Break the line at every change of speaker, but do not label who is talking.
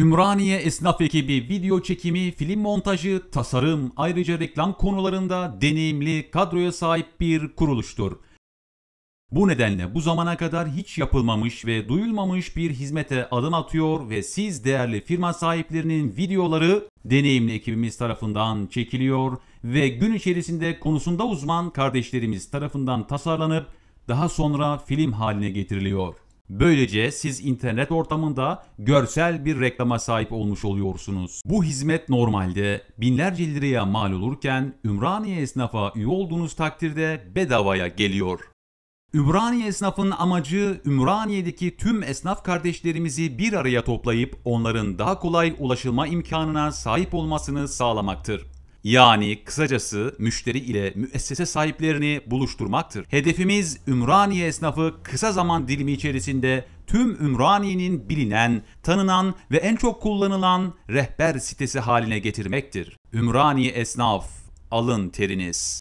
Ümraniye Esnaf Ekibi video çekimi, film montajı, tasarım, ayrıca reklam konularında deneyimli kadroya sahip bir kuruluştur. Bu nedenle bu zamana kadar hiç yapılmamış ve duyulmamış bir hizmete adım atıyor ve siz değerli firma sahiplerinin videoları deneyimli ekibimiz tarafından çekiliyor ve gün içerisinde konusunda uzman kardeşlerimiz tarafından tasarlanıp daha sonra film haline getiriliyor. Böylece siz internet ortamında görsel bir reklama sahip olmuş oluyorsunuz. Bu hizmet normalde binlerce liraya mal olurken Ümraniye esnafa üye olduğunuz takdirde bedavaya geliyor. Ümraniye esnafın amacı Ümraniye'deki tüm esnaf kardeşlerimizi bir araya toplayıp onların daha kolay ulaşılma imkanına sahip olmasını sağlamaktır. Yani kısacası müşteri ile müessese sahiplerini buluşturmaktır. Hedefimiz Ümraniye esnafı kısa zaman dilimi içerisinde tüm Ümraniye'nin bilinen, tanınan ve en çok kullanılan rehber sitesi haline getirmektir. Ümraniye esnaf, alın teriniz.